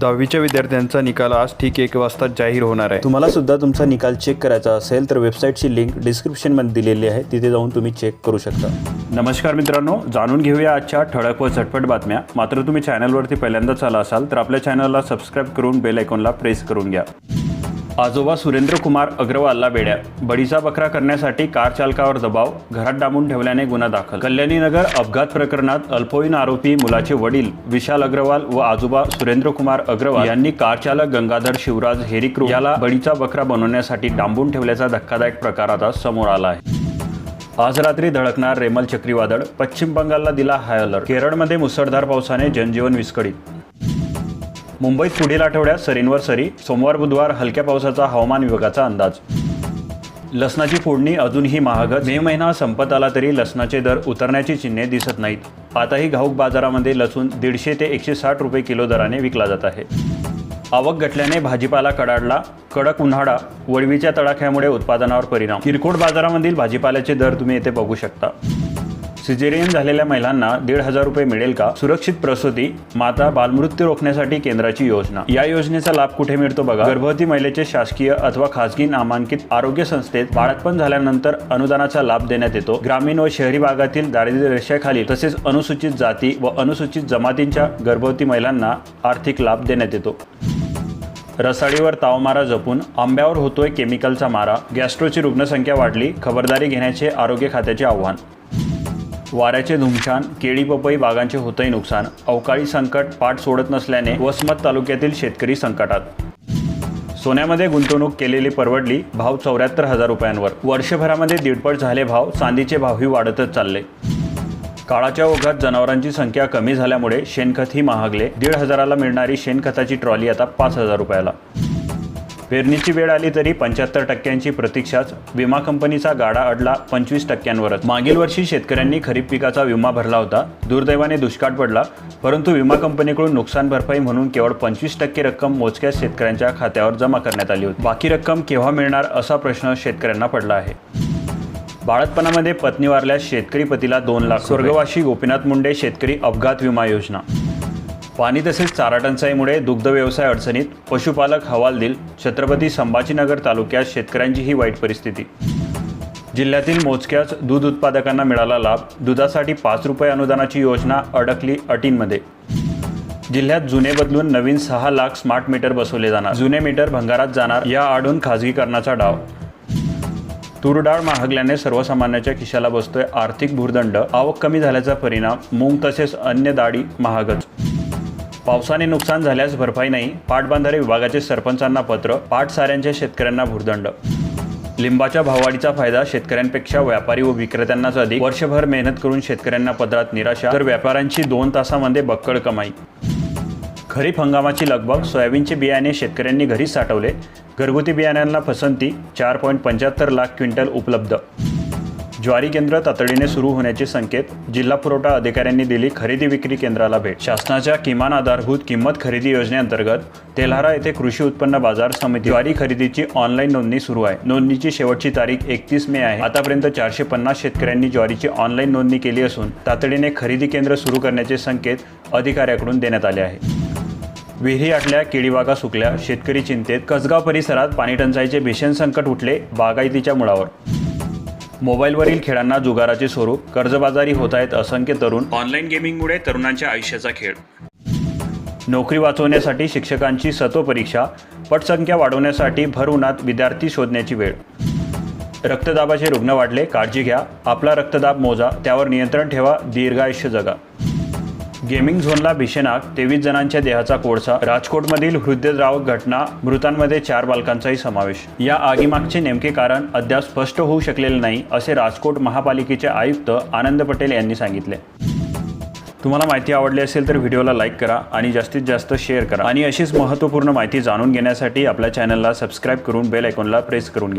दहावीच्या विद्यार्थ्यांचा निकाल आज ठीक एक वाजता जाहीर होणार आहे. तुम्हाला सुद्धा तुमचा निकाल चेक करायचा असेल तर वेबसाईटची लिंक डिस्क्रिप्शनमध्ये दिलेली आहे. तिथे जाऊन तुम्ही चेक करू शकता. नमस्कार मित्रांनो जाणून घेऊया आजच्या ठळक व झटपट बातम्या. मात्र तुम्ही चॅनलवरती पहिल्यांदाच आला असाल तर आपल्या चॅनलला सबस्क्राईब करून बेल आयकॉनला प्रेस करून घ्या. आजोबा सुरेंद्र कुमार अग्रवालला बेड्या बडीचा बकरा करण्यासाठी कार चालकावर दबाव घरात डांबून ठेवल्याने गुन्हा दाखल. कल्याणीनगर अपघात प्रकरणात अल्पवयीन आरोपी मुलाचे वडील विशाल अग्रवाल व आजोबा सुरेंद्र कुमार अग्रवाल यांनी कार चालक गंगाधर शिवराज हेरिक्रू याला बडीचा बकरा बनवण्यासाठी डांबून ठेवल्याचा धक्कादायक प्रकार आता समोर आला आहे. आज रात्री धडकणार रेमल चक्रीवादळ पश्चिम बंगालला दिला हाय अलर्ट. केरळमध्ये मुसळधार पावसाने जनजीवन विस्कळीत. मुंबईत पुढील आठवड्यात सरींवर सरी सोमवार बुधवार हलक्या पावसाचा हवामान विभागाचा अंदाज. लसणाची फोडणी अजूनही महाग मे महिना संपत आला तरी लसणाचे दर उतरण्याची चिन्हे दिसत नाहीत. आताही घाऊक बाजारामध्ये लसूण दीडशे ते एकशे साठ रुपये किलो दराने विकला जात आहे. आवक घटल्याने भाजीपाला कडाडला कडक उन्हाळा वळवीच्या तडाख्यामुळे उत्पादनावर परिणाम. किरकोळ बाजारामधील भाजीपाल्याचे दर तुम्ही येथे बघू शकता. सिजेरियन झालेल्या महिलांना दीड हजार रुपये मिळेल का? सुरक्षित प्रसूती माता बालमृत्यू रोखण्यासाठी केंद्राची योजना. या योजनेचा लाभ कुठे मिळतो बघा? गर्भवती महिलेचे शासकीय अथवा खासगी नामांकित आरोग्य संस्थेत बाळातपण झाल्यानंतर अनुदानाचा लाभ देण्यात येतो. ग्रामीण व शहरी भागातील दारिद्र्य रेषेखाली तसेच अनुसूचित जाती व अनुसूचित जमातींच्या गर्भवती महिलांना आर्थिक लाभ देण्यात येतो. रसाळीवर तावमारा जपून आंब्यावर होतोय केमिकलचा मारा. गॅस्ट्रोची रुग्णसंख्या वाढली. खबरदारी घेण्याचे आरोग्य खात्याचे आव्हान. वाऱ्याचे धुमछान केळी पपई बागांचे होतही नुकसान अवकाळी संकट पाठ सोडत नसल्याने वसमत तालुक्यातील शेतकरी संकटात. सोन्यामध्ये गुंतवणूक केलेली परवडली भाव चौऱ्याहत्तर हजार रुपयांवर. वर्षभरामध्ये दीडपट झाले भाव चांदीचे भावही वाढतच चालले. काळाच्या ओघात जनावरांची संख्या कमी झाल्यामुळे शेणखतही महागले. दीड हजाराला मिळणारी शेणखताची ट्रॉली आता पाच हजार रुपयाला. पेरणीची वेळ आली तरी पंच्याहत्तर टक्क्यांची प्रतीक्षाच विमा कंपनीचा गाडा अडला पंचवीस टक्क्यांवरच. मागील वर्षी शेतकऱ्यांनी खरीप पिकाचा विमा भरला होता. दुर्दैवाने दुष्काळ पडला परंतु विमा कंपनीकडून नुकसान भरपाई म्हणून केवळ पंचवीस टक्के रक्कम मोजक्या शेतकऱ्यांच्या खात्यावर जमा करण्यात आली होती. बाकी रक्कम केव्हा मिळणार असा प्रश्न शेतकऱ्यांना पडला आहे. बाळतपणामध्ये पत्नी वारल्यास शेतकरी पतीला दोन लाख स्वर्गवासी गोपीनाथ मुंडे शेतकरी अपघात विमा योजना. पाणी तसेच चारा टंचाईमुळे दुग्ध व्यवसाय अडचणीत पशुपालक हवालदिल छत्रपती संभाजीनगर तालुक्यात शेतकऱ्यांची ही वाईट परिस्थिती. जिल्ह्यातील मोजक्याच दूध उत्पादकांना मिळाला लाभ. दुधासाठी पाच रुपये अनुदानाची योजना अडकली अटींमध्ये. जिल्ह्यात जुने बदलून नवीन सहा लाख स्मार्ट मीटर बसवले जाणार. जुने मीटर भंगारात जाणार या आडून खाजगीकरणाचा डाव. तूरडाळ महागल्याने सर्वसामान्याच्या खिशाला बसतोय आर्थिक भूर्दंड. आवक कमी झाल्याचा परिणाम. मूग तसेच अन्य डाळी महागच. पावसाने नुकसान झाल्यास भरपाई नाही पाटबंधारे विभागाचे सरपंचांना पत्र पाटसाऱ्यांच्या शेतकऱ्यांना भुर्दंड लिंबाच्या भाववाढीचा फायदा शेतकऱ्यांपेक्षा व्यापारी व विक्रेत्यांनाच अधिक. वर्षभर मेहनत करून शेतकऱ्यांना पदरात निराशा तर व्यापाऱ्यांची दोन तासामध्ये बक्कळ कमाई. खरीप हंगामाची लगबग सोयाबीनचे बियाणे शेतकऱ्यांनी घरीच साठवले. घरगुती बियाण्यांना पसंती चार पॉईंट पंच्याहत्तर लाख क्विंटल उपलब्ध. ज्वारी केंद्र तातडीने सुरू होण्याचे संकेत जिल्हा पुरवठा अधिकाऱ्यांनी दिली खरेदी विक्री केंद्राला भेट. शासनाच्या किमान आधारभूत किंमत खरेदी योजनेअंतर्गत तेल्हारा येथे कृषी उत्पन्न बाजार समिती ज्वारी खरेदीची ऑनलाईन नोंदणी सुरू आहे. नोंदणीची शेवटची तारीख एकतीस मे आहे. आतापर्यंत चारशे पन्नास शेतकऱ्यांनी ज्वारीची ऑनलाईन नोंदणी केली असून तातडीने खरेदी केंद्र सुरू करण्याचे संकेत अधिकाऱ्याकडून देण्यात आले आहे. विहिरी आटल्या केळीबागा सुकल्या शेतकरी चिंतेत कसगाव परिसरात पाणी टंचाईचे भीषण संकट उठले बागायतीच्या मुळावर. मोबाईलवरील खेळांना जुगाराचे स्वरूप कर्जबाजारी होत आहेत असंख्य तरुण. ऑनलाईन गेमिंगमुळे तरुणांच्या आयुष्याचा खेळ. नोकरी वाचवण्यासाठी शिक्षकांची सत्व परीक्षा पटसंख्या वाढवण्यासाठी भर उन्हात विद्यार्थी शोधण्याची वेळ. रक्तदाबाचे रुग्ण वाढले काळजी घ्या. आपला रक्तदाब मोजा त्यावर नियंत्रण ठेवा दीर्घायुष्य जगा. गेमिंग झोनला भीषणाग तेवीस जणांच्या देहाचा कोळसा राजकोटमधील हृदयद्रावक घटना मृतांमध्ये चार बालकांचाही समावेश. या आगीमागचे नेमके कारण अद्याप स्पष्ट होऊ शकलेले नाही असे राजकोट महापालिकेचे आयुक्त आनंद पटेल यांनी सांगितले. तुम्हाला माहिती आवडली असेल तर व्हिडिओला लाईक करा आणि जास्तीत जास्त शेअर करा. आणि अशीच महत्त्वपूर्ण माहिती जाणून घेण्यासाठी आपल्या चॅनलला सबस्क्राईब करून बेल आयकॉनला प्रेस करून घ्या.